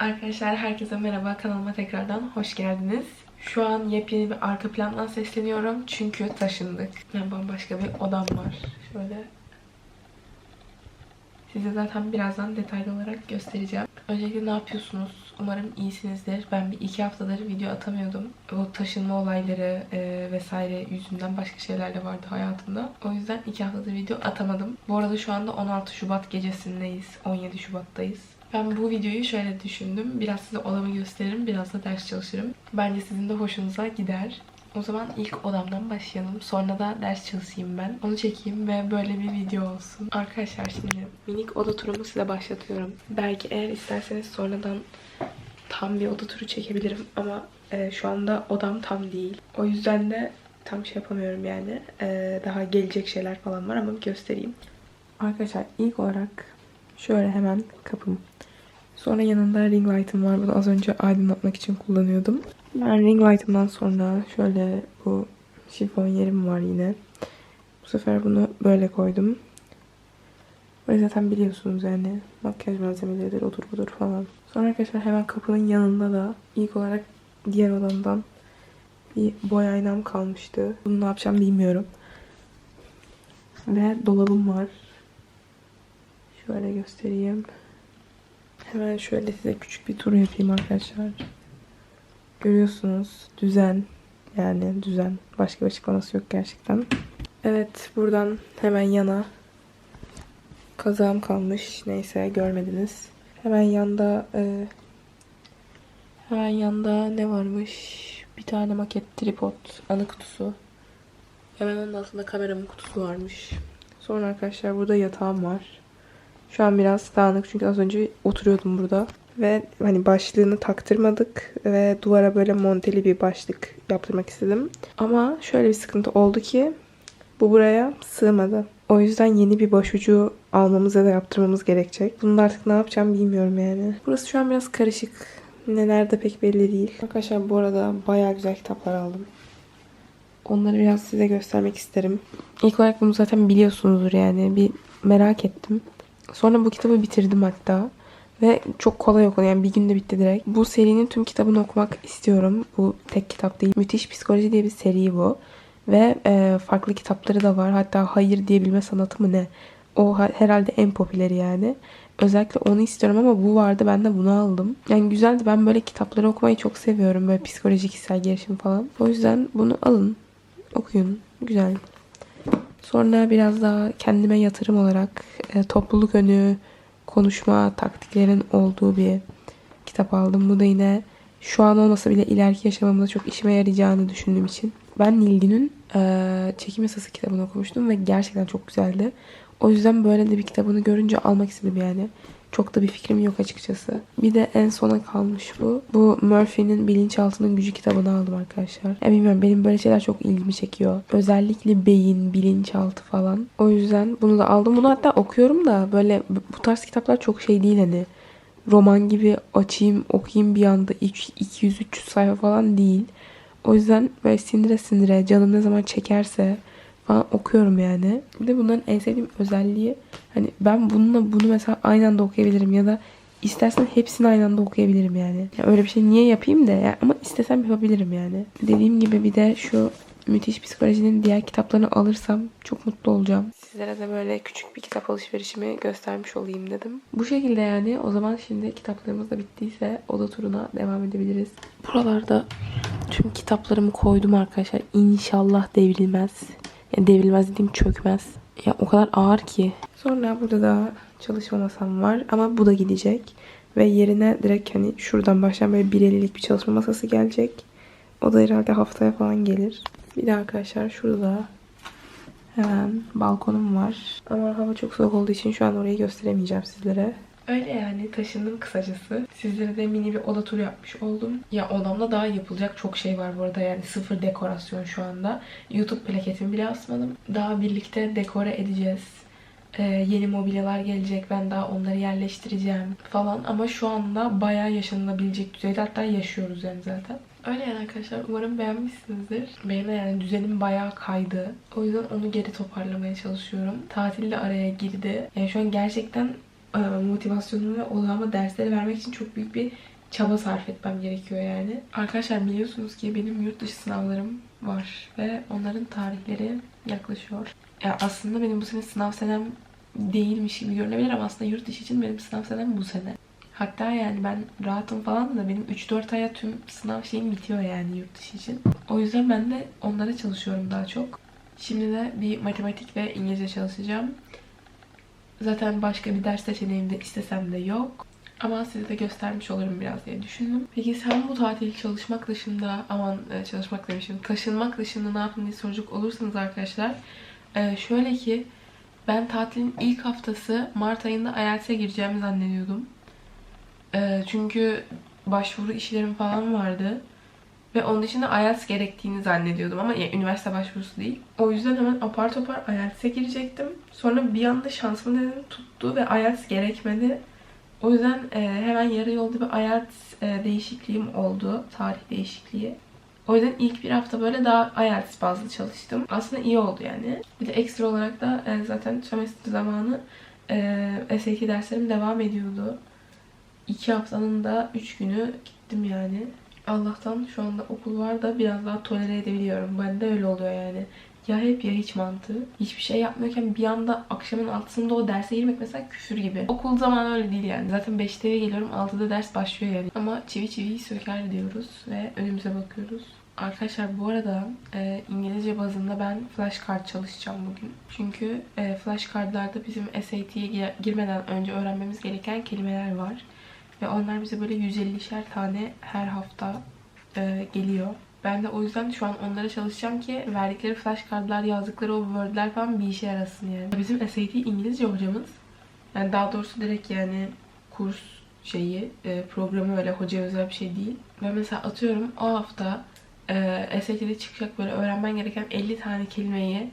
Arkadaşlar herkese merhaba. Kanalıma tekrardan hoş geldiniz. Şu an yepyeni bir arka plandan sesleniyorum. Çünkü taşındık. Yani bambaşka bir odam var. Şöyle Size zaten birazdan detaylı olarak göstereceğim. Öncelikle ne yapıyorsunuz? Umarım iyisinizdir. Ben bir iki haftadır video atamıyordum. Bu taşınma olayları e, vesaire yüzünden başka şeyler de vardı hayatımda. O yüzden iki haftadır video atamadım. Bu arada şu anda 16 Şubat gecesindeyiz. 17 Şubat'tayız. Ben bu videoyu şöyle düşündüm. Biraz size odamı gösteririm, biraz da ders çalışırım. Bence sizin de hoşunuza gider. O zaman ilk odamdan başlayalım. Sonra da ders çalışayım ben. Onu çekeyim ve böyle bir video olsun. Arkadaşlar şimdi minik oda turumu size başlatıyorum. Belki eğer isterseniz sonradan tam bir oda turu çekebilirim ama e, şu anda odam tam değil. O yüzden de tam şey yapamıyorum yani. E, daha gelecek şeyler falan var ama göstereyim. Arkadaşlar ilk olarak şöyle hemen kapım. Sonra yanında ring light'ım var. Bunu az önce aydınlatmak için kullanıyordum. Ben ring light'ımdan sonra şöyle bu şifon yerim var yine. Bu sefer bunu böyle koydum. Böyle zaten biliyorsunuz yani makyaj malzemeleridir, odur budur falan. Sonra arkadaşlar hemen kapının yanında da ilk olarak diğer odamdan bir boy aynam kalmıştı. Bunu ne yapacağım bilmiyorum. Ve dolabım var. Şöyle göstereyim. Hemen şöyle size küçük bir tur yapayım arkadaşlar. Görüyorsunuz düzen yani düzen. Başka bir açıklaması yok gerçekten. Evet buradan hemen yana kazağım kalmış. Neyse görmediniz. Hemen yanda e, hemen yanda ne varmış? Bir tane maket tripod anı kutusu. Hemen onun altında kameramın kutusu varmış. Sonra arkadaşlar burada yatağım var. Şu an biraz dağınık çünkü az önce oturuyordum burada. Ve hani başlığını taktırmadık ve duvara böyle monteli bir başlık yaptırmak istedim. Ama şöyle bir sıkıntı oldu ki bu buraya sığmadı. O yüzden yeni bir başucu almamız da yaptırmamız gerekecek. Bunu da artık ne yapacağım bilmiyorum yani. Burası şu an biraz karışık. Neler de pek belli değil. Arkadaşlar bu arada bayağı güzel kitaplar aldım. Onları biraz size göstermek isterim. İlk olarak bunu zaten biliyorsunuzdur yani. Bir merak ettim. Sonra bu kitabı bitirdim hatta. Ve çok kolay okunuyor. Yani bir günde bitti direkt. Bu serinin tüm kitabını okumak istiyorum. Bu tek kitap değil. Müthiş Psikoloji diye bir seri bu. Ve e, farklı kitapları da var. Hatta Hayır diyebilme sanatı mı ne? O ha- herhalde en popüleri yani. Özellikle onu istiyorum ama bu vardı. Ben de bunu aldım. Yani güzeldi. Ben böyle kitapları okumayı çok seviyorum. Böyle psikoloji, kişisel gelişim falan. O yüzden bunu alın. Okuyun. Güzel. Sonra biraz daha kendime yatırım olarak e, topluluk önü konuşma taktiklerin olduğu bir kitap aldım. Bu da yine şu an olmasa bile ileriki yaşamımda çok işime yarayacağını düşündüğüm için. Ben Nilgün'ün e, Çekim Yasası kitabını okumuştum ve gerçekten çok güzeldi. O yüzden böyle de bir kitabını görünce almak istedim yani. Çok da bir fikrim yok açıkçası. Bir de en sona kalmış bu. Bu Murphy'nin Bilinçaltının Gücü kitabını aldım arkadaşlar. Ya bilmiyorum benim böyle şeyler çok ilgimi çekiyor. Özellikle beyin, bilinçaltı falan. O yüzden bunu da aldım. Bunu hatta okuyorum da böyle bu tarz kitaplar çok şey değil hani. Roman gibi açayım okuyayım bir anda 200-300 sayfa falan değil. O yüzden böyle sindire sindire canım ne zaman çekerse falan okuyorum yani. Bir de bunların en sevdiğim özelliği hani ben bununla bunu mesela aynı anda okuyabilirim ya da istersen hepsini aynı anda okuyabilirim yani. Ya öyle bir şey niye yapayım da ya ama istesem yapabilirim yani. Dediğim gibi bir de şu müthiş psikolojinin diğer kitaplarını alırsam çok mutlu olacağım. Sizlere de böyle küçük bir kitap alışverişimi göstermiş olayım dedim. Bu şekilde yani o zaman şimdi kitaplarımız da bittiyse oda turuna devam edebiliriz. Buralarda tüm kitaplarımı koydum arkadaşlar. İnşallah devrilmez. Yani devrilmez dediğim çökmez. Ya o kadar ağır ki. Sonra burada da çalışma masam var ama bu da gidecek. Ve yerine direkt hani şuradan başlayan böyle 1.50'lik bir çalışma masası gelecek. O da herhalde haftaya falan gelir. Bir de arkadaşlar şurada hemen balkonum var. Ama hava çok soğuk olduğu için şu an orayı gösteremeyeceğim sizlere. Öyle yani taşındım kısacası. Sizlere de mini bir oda turu yapmış oldum. Ya odamda daha yapılacak çok şey var bu arada yani sıfır dekorasyon şu anda. YouTube plaketimi bile asmadım. Daha birlikte dekore edeceğiz. Ee, yeni mobilyalar gelecek. Ben daha onları yerleştireceğim falan. Ama şu anda bayağı yaşanılabilecek düzeyde. Hatta yaşıyoruz yani zaten. Öyle yani arkadaşlar. Umarım beğenmişsinizdir. Benim yani düzenim bayağı kaydı. O yüzden onu geri toparlamaya çalışıyorum. Tatil de araya girdi. Yani şu an gerçekten motivasyonumu ve odağımı derslere vermek için çok büyük bir çaba sarf etmem gerekiyor yani. Arkadaşlar biliyorsunuz ki benim yurt dışı sınavlarım var ve onların tarihleri yaklaşıyor. Ya aslında benim bu sene sınav senem değilmiş gibi görünebilir ama aslında yurt dışı için benim sınav senem bu sene. Hatta yani ben rahatım falan da benim 3-4 aya tüm sınav şeyim bitiyor yani yurt dışı için. O yüzden ben de onlara çalışıyorum daha çok. Şimdi de bir matematik ve İngilizce çalışacağım. Zaten başka bir ders seçeneğim de istesem de yok. Ama size de göstermiş olurum biraz diye düşündüm. Peki sen bu tatil çalışmak dışında, aman e, çalışmak demişim, taşınmak dışında ne yaptın diye soracak olursanız arkadaşlar. e, Şöyle ki ben tatilin ilk haftası Mart ayında IELTS'e gireceğimi zannediyordum. E, Çünkü başvuru işlerim falan vardı. Ve onun dışında IELTS gerektiğini zannediyordum ama yani üniversite başvurusu değil. O yüzden hemen apar topar IELTS'e girecektim. Sonra bir anda şansım dedim tuttu ve IELTS gerekmedi. O yüzden e, hemen yarı yolda bir IELTS e, değişikliğim oldu. Tarih değişikliği. O yüzden ilk bir hafta böyle daha IELTS bazlı çalıştım. Aslında iyi oldu yani. Bir de ekstra olarak da e, zaten sömestr zamanı e, SAT derslerim devam ediyordu. İki haftanın da üç günü gittim yani. Allah'tan şu anda okul var da biraz daha tolere edebiliyorum. Ben de öyle oluyor yani. Ya hep ya hiç mantığı. Hiçbir şey yapmıyorken bir anda akşamın altısında o derse girmek mesela küfür gibi. Okul zamanı öyle değil yani. Zaten 5'te eve geliyorum 6'da ders başlıyor yani. Ama çivi çiviyi söker diyoruz ve önümüze bakıyoruz. Arkadaşlar bu arada e, İngilizce bazında ben flashcard çalışacağım bugün. Çünkü e, flashcardlarda bizim SAT'ye gi- girmeden önce öğrenmemiz gereken kelimeler var. Ve onlar bize böyle 150'şer tane her hafta e, geliyor. Ben de o yüzden şu an onlara çalışacağım ki verdikleri flashcardlar, yazdıkları o wordler falan bir işe yarasın yani. Bizim SAT İngilizce hocamız, yani daha doğrusu direkt yani kurs şeyi, e, programı öyle hocaya özel bir şey değil. Ve mesela atıyorum o hafta e, SAT'de çıkacak böyle öğrenmen gereken 50 tane kelimeyi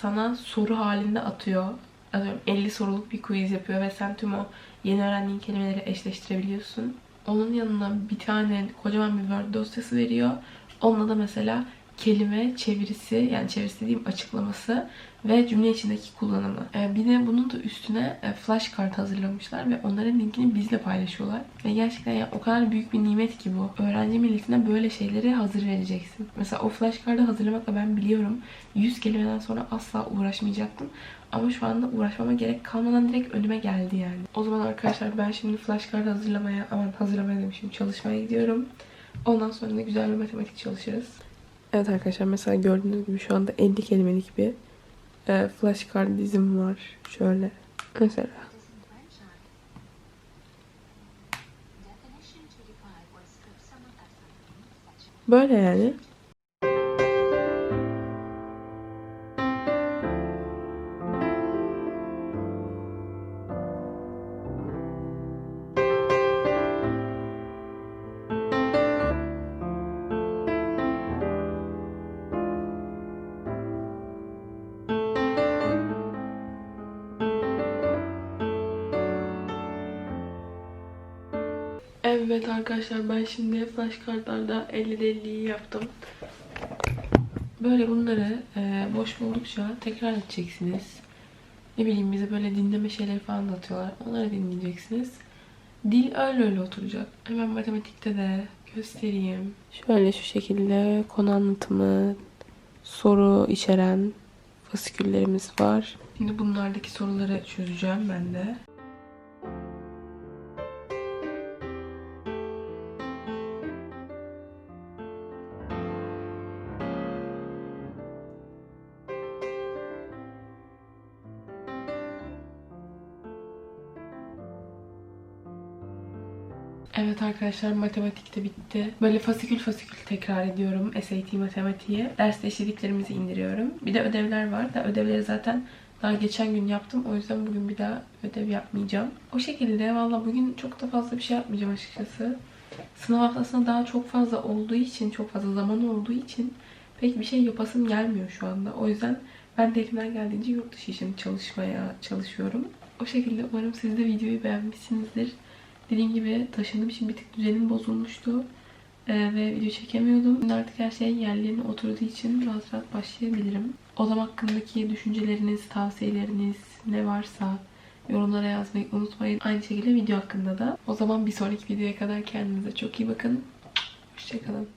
sana soru halinde atıyor. Atıyorum 50 soruluk bir quiz yapıyor ve sen tüm o yeni öğrendiğin kelimeleri eşleştirebiliyorsun. Onun yanına bir tane kocaman bir Word dosyası veriyor. Onunla da mesela kelime çevirisi yani çevirisi diyeyim açıklaması ve cümle içindeki kullanımı. Ee, bir de bunun da üstüne e, flashcard hazırlamışlar ve onların linkini bizle paylaşıyorlar. Ve gerçekten yani o kadar büyük bir nimet ki bu. Öğrenci milletine böyle şeyleri hazır vereceksin. Mesela o flashcard'ı hazırlamakla ben biliyorum 100 kelimeden sonra asla uğraşmayacaktım. Ama şu anda uğraşmama gerek kalmadan direkt önüme geldi yani. O zaman arkadaşlar ben şimdi flashcard hazırlamaya, aman hazırlamaya demişim çalışmaya gidiyorum. Ondan sonra da güzel bir matematik çalışırız. Evet arkadaşlar mesela gördüğünüz gibi şu anda 50 kelimelik bir e, flashcard dizim var. Şöyle mesela. Definition to Evet arkadaşlar ben şimdi flashcardlarda 50'de 50'yi yaptım. Böyle bunları e, boş buldukça tekrar edeceksiniz. Ne bileyim bize böyle dinleme şeyleri falan da atıyorlar. Onları dinleyeceksiniz. Dil öyle öyle oturacak. Hemen matematikte de göstereyim. Şöyle şu şekilde konu anlatımı, soru içeren fasiküllerimiz var. Şimdi bunlardaki soruları çözeceğim ben de. Evet arkadaşlar matematik de bitti. Böyle fasikül fasikül tekrar ediyorum SAT matematiği. Derste işlediklerimizi indiriyorum. Bir de ödevler var da ödevleri zaten daha geçen gün yaptım. O yüzden bugün bir daha ödev yapmayacağım. O şekilde valla bugün çok da fazla bir şey yapmayacağım açıkçası. Sınav haftasında daha çok fazla olduğu için, çok fazla zaman olduğu için pek bir şey yapasım gelmiyor şu anda. O yüzden ben de elimden geldiğince yurt dışı için çalışmaya çalışıyorum. O şekilde umarım siz de videoyu beğenmişsinizdir. Dediğim gibi taşındığım için bir tık düzenim bozulmuştu. Ee, ve video çekemiyordum. Şimdi artık her şey yerlerine oturduğu için rahat rahat başlayabilirim. Odam hakkındaki düşünceleriniz, tavsiyeleriniz ne varsa yorumlara yazmayı unutmayın. Aynı şekilde video hakkında da. O zaman bir sonraki videoya kadar kendinize çok iyi bakın. Hoşçakalın.